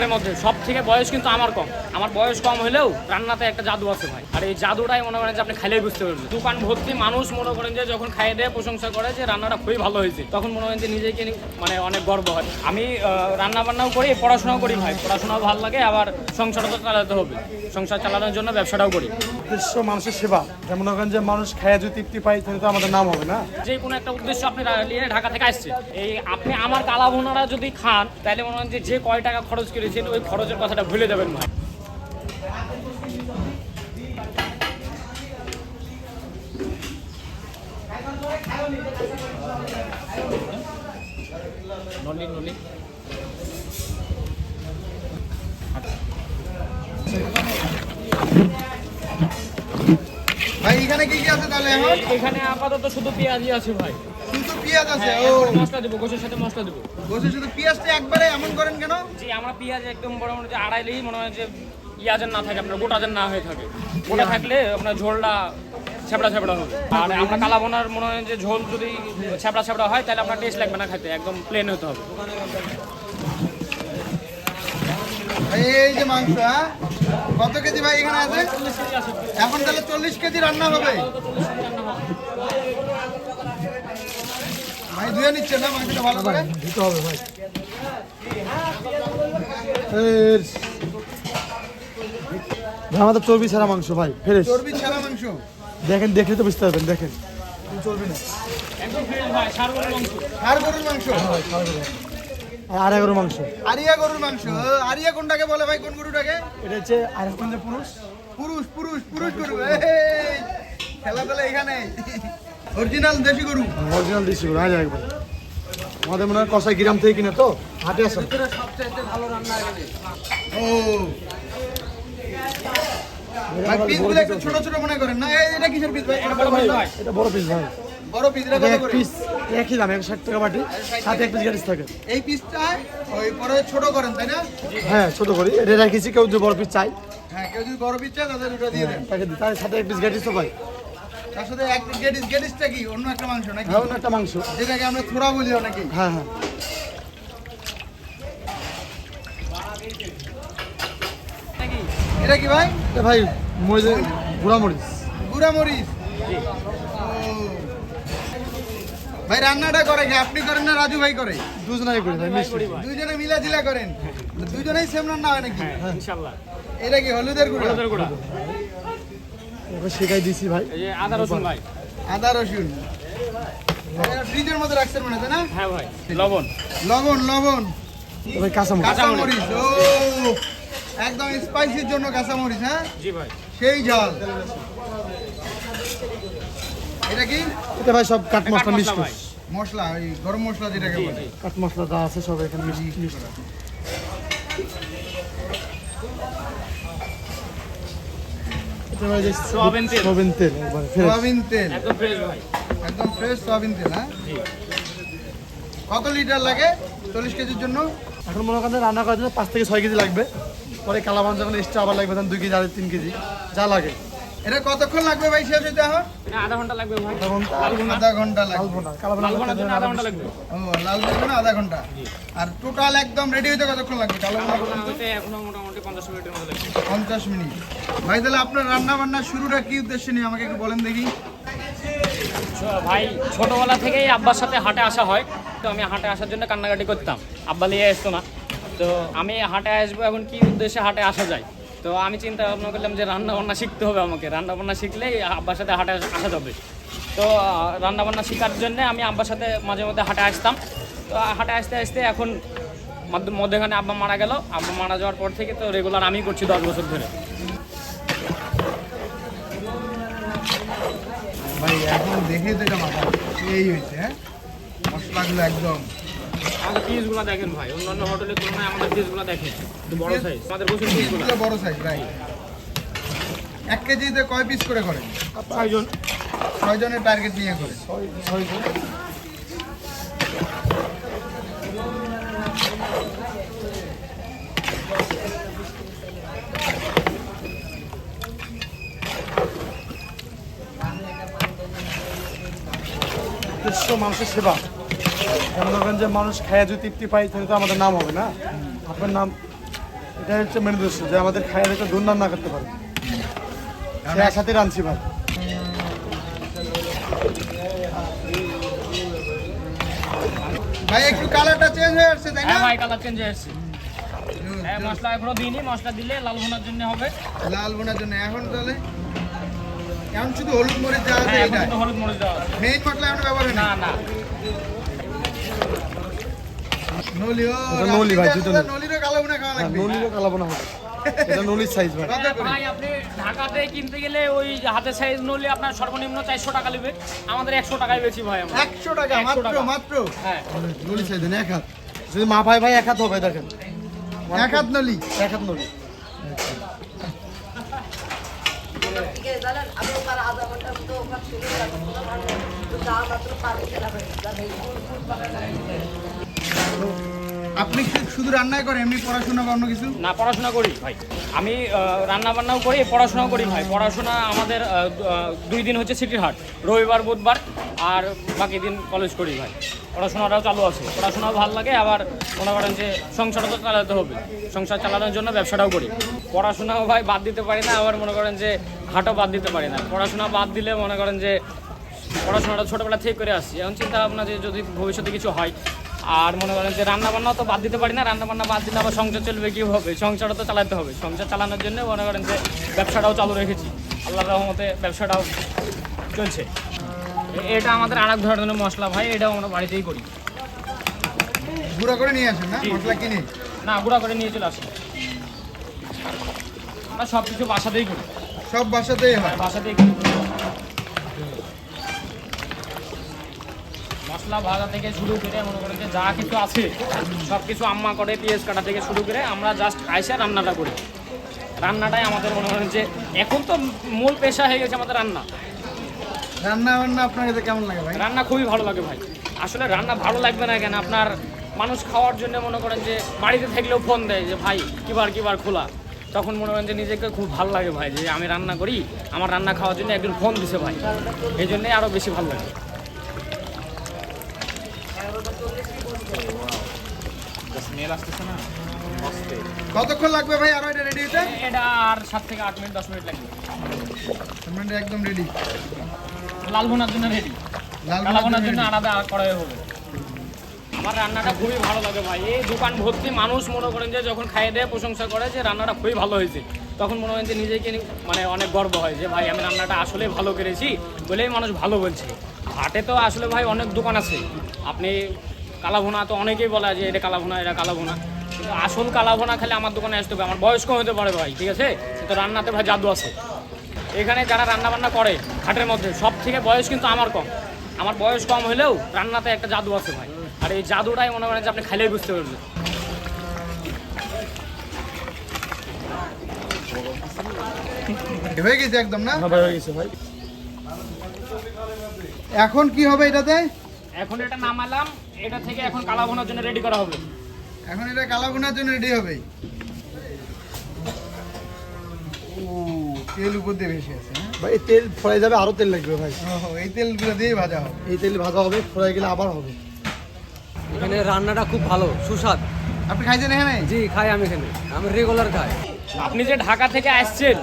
হাটের মধ্যে। সব থেকে বয়স কিন্তু আমার কম। আমার বয়স কম হলেও রান্নাতে একটা জাদু আছে ভাই। আর এই জাদুটাই মনে করেন যে আপনি খাইলেই বুঝতে পারবেন। দোকান ভর্তি মানুষ মনে করেন যে যখন খাইয়ে দেয় প্রশংসা করে যে রান্নাটা খুবই ভালো হয়েছে তখন মনে করেন যে নিজেকে মানে অনেক গর্ব হয়। আমি রান্না বান্নাও করি পড়াশোনাও করি ভাই। পড়াশোনাও ভালো লাগে আবার সংসারটা তো চালাতে হবে। সংসার চালানোর জন্য ব্যবসাটাও করি। উদ্দেশ্য মানুষের সেবা। যেমন করেন যে মানুষ খায় যদি তৃপ্তি পায় তাহলে তো আমাদের নাম হবে না। যে কোনো একটা উদ্দেশ্য আপনি নিয়ে ঢাকা থেকে আসছে। এই আপনি আমার কালা ভুনারা যদি খান তাহলে মনে হয় যে যে কয় টাকা খরচ করেছেন ওই খরচের কথাটা ভুলে যাবেন ভাই নলি নলি ভাই এখানে কি কি আছে তাহলে এখন? এখানে আপাতত শুধু পেঁয়াজই আছে ভাই। পেঁয়াজ আছে হ্যাঁ, ও। মশলা দেবো গোছের সাথে মশলা দেবো। বসে শুধু পেঁয়াজটা একবারে এমন করেন কেন? জি আমরা পেঁয়াজ একদম বড় মনে হচ্ছে আড়াইলেই মনে হয় যে পেঁয়াজের না থাকে আপনার গোটাজের না হয়ে থাকে। গোটা থাকলে আপনার ঝোলটা ছ্যাবড়া ছ্যাবড়া হবে। আর আমরা কালা বোনার মনে হয় যে ঝোল যদি ছ্যাবড়া ছ্যাবড়া হয় তাহলে আপনার টেস্ট লাগবে না খেতে একদম প্লেন হতে হবে। এই যে মাংস হ্যাঁ? কত কেজি ভাই এখানে আছে? এখন তাহলে চল্লিশ কেজি রান্না হবে। ভাই ধুয়ে নিচ্ছে না? মাংসটা ভালো করে? দিতে হবে ভাই আমাদের চর্বি ছাড়া মাংস ভাই ফ্রেশ। চর্বি ছাড়া মাংস? দেখেন দেখলে তো বুঝতে পারবেন দেখেন। চর্বি না একদম ফ্রেশ ভাই সার গরুর মাংস। আর গরুর মাংস? আর আড়াই গরু মাংস। আরিয়া গরুর মাংস। আরিয়া কোনটাকে বলে ভাই? কোন গরুটাকে? এটা হচ্ছে আড়াই যে পুরুষ পুরুষ পুরুষ পুরুষ গরু। খেলা তাহলে এখানে অরিজিনাল দেশি গরু। অরিজিনাল দিচ্ছি গরু আড়াই একবার। আমাদের মনে হয় কষাই গ্রাম থেকে কিনে তো হাটে আসে ও। ভাই পিসগুলো একটু ছোট ছোট মনে করেন না? এটা কিসের পিস ভাই? এটা বড় পিস ভাই এটা বড় পিস ভাই। বড় পিস এটা এটা কত করে? পিস একই দাম একশো ষাট টাকা বাটি সাথে এক পিস গ্যারিস থাকে এই পিসটা ওই পরে ছোট করেন তাই না? হ্যাঁ ছোট করি। এটা রেখেছি কেউ যদি বড় পিস চাই হ্যাঁ কেউ যদি বড় পিস চায় তাদের ওটা দিয়ে দেন। তাকে দিই। তার সাথে এক পিস গ্যারিস তো ভাই তার সাথে এক গেডিস গেডিসটা কি? অন্য একটা মাংস নাকি? হ্যাঁ অন্য একটা মাংস। যেটাকে আমরা থোড়া বলি অনেকে হ্যাঁ হ্যাঁ। এটা কি ভাই? এটা ভাই মরিচ গুঁড়া মরিচ। গুড়া মরিচ? ভাই রান্নাটা করে কি? আপনি করেন না রাজু ভাই করে? দুজনাই করি ভাই মিষ্টি। দুইজনে মিলা জিলা করেন। দুইজনেই সেম রান্না হয় নাকি? এটা কি হলুদের গুঁড়ো? হলুদের গুঁড়া। এবার শেখাই দিছি ভাই। এই আদা রসুন ভাই। আদা রসুন। ফ্রিজের মধ্যে রাখছেন মনে হয় না? হ্যাঁ ভাই লবণ। লবণ লবণ। ভাই কাঁচা মরিচ কাঁচা মরিচ ও একদম স্পাইসির জন্য কাঁচা মরিচ হ্যাঁ? জি ভাই। সেই ঝাল এটা কি? এটা ভাই সব কাঠ মশলা মিক্স মশলা ভাই। মশলা ওই গরম মশলা যেটাকে বলে। কাঠ মশলা যা আছে সব এখানে মিক্স মিক্স যে সোয়াবিন তেল। সোয়াবিন তেল একবারে ফ্রেশ সয়াবিন তেল। একদম ফ্রেশ ভাই। একদম ফ্রেশ সোয়াবিন তেল হ্যাঁ? জি। কত লিটার লাগে চল্লিশ কেজির জন্য? এখন মনে করেন রান্না করার জন্য পাঁচ থেকে ছয় কেজি লাগবে। পরে কালাবান যখন এক্সট্রা আবার লাগবে তখন দুই কেজি আড়াই তিন কেজি যা লাগে। এটা কতক্ষণ লাগবে ভাই শেষ হইতে এখন? এটা আধা ঘণ্টা লাগবে ভাই। আধা ঘণ্টা? লাগবে। জন্য আধা ঘণ্টা লাগবে। ও লাল বেগুন না আধা ঘণ্টা? আর টোটাল একদম রেডি হইতে কতক্ষণ লাগবে? ভুনা এখনও মোটামুটি পঞ্চাশ মিনিটের মতো লাগবে। পঞ্চাশ মিনিট। ভাই তাহলে আপনার রান্না বান্নার শুরুটা কি উদ্দেশ্যে নিয়ে আমাকে একটু বলেন দেখি। ভাই ছোটবেলা থেকেই আব্বার সাথে হাটে আসা হয়। তো আমি হাটে আসার জন্য কান্নাকাটি করতাম। আব্বা নিয়ে আসতো না। তো আমি হাটে আসব এখন কি উদ্দেশ্যে হাটে আসা যায়? তো আমি চিন্তা ভাবনা করলাম যে রান্না বান্না শিখতে হবে আমাকে। রান্না বান্না শিখলেই আব্বার সাথে হাটে আস- যাবে। তো রান্না বান্না শেখার জন্য আমি আব্বার সাথে মাঝে মধ্যে হাটে আসতাম। তো, হাটে আসতে আসতে এখন মধ্য- মধ্যখানে আব্বা মারা গেল। আব্বা মারা যাওয়ার পর থেকে তো রেগুলার আমি করছি দশ বছর ধরে। ভাই, এখন দেখে তো মাথা। এই হয়েছে হ্যাঁ? মশলাগুলো একদম আমাদের পিসগুলো দেখেন ভাই। অন্যান্য হোটেলের তুলনায় আমাদের পিসগুলো দেখেন। একটু বড় সাইজ আমাদের বসুন পিসগুলো বড় সাইজ ভাই এক কেজিতে কয় পিস করে করেন? ছয়জন। ছয় জনের টার্গেট নিয়ে করে। ছয় ছয় জন। উদ্দেশ্য মানুষের সেবা। মনে করেন যে মানুষ খায় যদি তৃপ্তি পায় তাহলে তো আমাদের নাম হবে না। আপনার নাম এটা হচ্ছে মেন উদ্দেশ্য যে আমাদের খাইয়ে রেখে দুর্নাম না করতে পারে। সে একসাথে রাঁধছি ভাই। ভাই একটু কালারটা চেঞ্জ হয়ে আসছে তাই না? হ্যাঁ ভাই কালার চেঞ্জ হয়ে এসছে হ্যাঁ মশলা এখনও দিইনি মশলা দিলে লাল ভুনার জন্য হবে। লাল বোনার জন্য এখন তাহলে? এখন শুধু হলুদ মরিচ দেওয়া আছে হ্যাঁ এটা কিন্তু হলুদ মরিচ দেওয়া আছে। মেইন মশলা এখন ব্যবহার না না না। নলি ভাই, দুটো নলিরও কালো বোনা খাওয়া হ্যাঁ, হবে এটা নলির সাইজ ভাই। ভাই আপনি ঢাকাতে কিনতে গেলে ওই হাতে সাইজ নলে আপনার সর্বনিম্ন চারশো টাকা নেবে। আমাদের একশো টাকায় বেশি ভাই আমরা। টাকা মাত্র মাত্র? হ্যাঁ। নলি সাইজ এক হাত? যদি মা ভাই ভাই এক হাত হবে দেখেন। এক হাত নলি? এক হাত নলি। ঠিক আছে জানেন আপনি শুধু রান্নাই করেন, এমনি পড়াশোনা বা অন্য কিছু? না, পড়াশোনা করি, ভাই। আমি রান্না বান্নাও করি, পড়াশোনাও করি, ভাই। পড়াশোনা আমাদের দুই দিন হচ্ছে সিটির হাট, রবিবার, বুধবার, আর বাকি দিন কলেজ করি, ভাই। পড়াশোনাটাও চালু আছে। পড়াশোনাও ভালো লাগে, আবার মনে করেন যে সংসারও তো চালাতে হবে। সংসার চালানোর জন্য ব্যবসাটাও করি। পড়াশোনাও, ভাই, বাদ দিতে পারি না, আবার মনে করেন যে হাটও বাদ দিতে পারি না। পড়াশোনা বাদ দিলে মনে করেন যে পড়াশোনাটা ছোটোবেলা থেকে করে আসছি। এখন চিন্তা ভাবনা যে যদি ভবিষ্যতে কিছু হয় আর মনে করেন যে রান্না বান্নাও তো বাদ দিতে পারি না রান্না বান্না বাদ দিলে আবার সংসার চলবে কীভাবে? সংসারও তো চালাতে হবে। সংসার চালানোর জন্য মনে করেন যে ব্যবসাটাও চালু রেখেছি। আল্লাহর রহমতে ব্যবসাটাও চলছে। এটা আমাদের আর এক ধরনের মশলা ভাই এটাও আমরা বাড়িতেই করি। গুঁড়া করে নিয়ে আসেন না। মশলা কিনে? না গুঁড়া করে নিয়ে চলে আসি। আমরা সব কিছু বাসাতেই করি। সব বাসাতেই হয় বাসাতেই করি। মশলা ভাজা থেকে শুরু করে মনে করেন যে যা কিছু আছে সব কিছু আম্মা করে পেঁয়াজ কাটা থেকে শুরু করে আমরা জাস্ট আইসা রান্নাটা করি। রান্নাটাই আমাদের মনে করেন যে এখন তো মূল পেশা হয়ে গেছে আমাদের রান্না। রান্না বান্না আপনার কাছে কেমন লাগে ভাই? রান্না খুবই ভালো লাগে ভাই। আসলে রান্না ভালো লাগবে না কেন? আপনার মানুষ খাওয়ার জন্য মনে করেন যে বাড়িতে থাকলেও ফোন দেয় যে ভাই কিবার কিবার খোলা? তখন মনে করেন যে নিজেকে খুব ভালো লাগে ভাই যে আমি রান্না করি আমার রান্না খাওয়ার জন্য একজন ফোন দিছে ভাই। এই জন্যই আরও বেশি ভালো লাগে। কতক্ষণ লাগবে ভাই? আরও এটা রেডি হতে? এটা আর সাত থেকে আট মিনিট দশ মিনিট লাগবে। আমরা একদম রেডি লাল ভোনার জন্য রেডি লাল ভোনার জন্য আলাদা কড়াই হবে। আমার রান্নাটা খুবই ভালো লাগে ভাই। এই দোকান ভর্তি মানুষ মনে করেন যে যখন খাইয়ে দেয় প্রশংসা করে যে রান্নাটা খুবই ভালো হয়েছে। তখন মনে হয় যে নিজেকে মানে অনেক গর্ব হয় যে ভাই আমি রান্নাটা আসলে ভালো করেছি বলেই মানুষ ভালো বলছে। হাটে তো আসলে ভাই অনেক দোকান আছে। আপনি কালাভোনা তো অনেকেই বলে যে এটা কালাভোনা এটা কালাভোনা। কিন্তু আসল কালাভোনা খালি আমার দোকানে আসতে হবে। আমার বয়স কম হতে পারে ভাই ঠিক আছে? তো রান্নাতে ভাই জাদু আছে। এখানে যারা রান্না বান্না করে হাটের মধ্যে সব থেকে বয়স কিন্তু আমার কম। আমার বয়স কম হলেও রান্নাতে একটা জাদু আছে ভাই। আর এই জাদুটাই মনে করেন যে আপনি খাইলেই বুঝতে পারবেন। হয়ে গেছে একদম না? হ্যাঁ হয়ে গেছে ভাই। এখন কি হবে এটাতে? এখন এটা নামালাম। এটা থেকে এখন কালা ভোনার জন্য রেডি করা হবে। এখন এটা কালা বোনার জন্য রেডি হবে। ও তেল উপর দিয়ে ভেসে আছে হ্যাঁ? ভাই তেল ফ্রাই যাবে আরও তেল লাগবে ভাই। ওহো, এই তেলগুলো দিয়ে ভাজা হবে। এই তেল ভাজা হবে ফ্রাই গেলে আবার হবে। এখানে রান্নাটা খুব ভালো সুস্বাদ। আপনি খাইছেন এখানে? জি খাই আমি এখানে। আমি রেগুলার খাই। আপনি যে ঢাকা থেকে আসছেন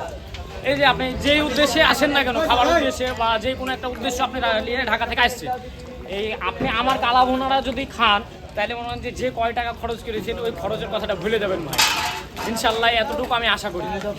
এই যে আপনি যেই উদ্দেশ্যে আসেন না কেন খাবার উদ্দেশ্যে বা যে কোনো একটা উদ্দেশ্য আপনি নিয়ে ঢাকা থেকে আসছেন এই আপনি আমার কালা ভোনারা যদি খান, তাহলে মনে হয় যে যে কয় টাকা খরচ করেছেন, ওই খরচের কথাটা ভুলে যাবেন ভাই। ইনশাল্লাহ এতটুকু আমি আশা করি।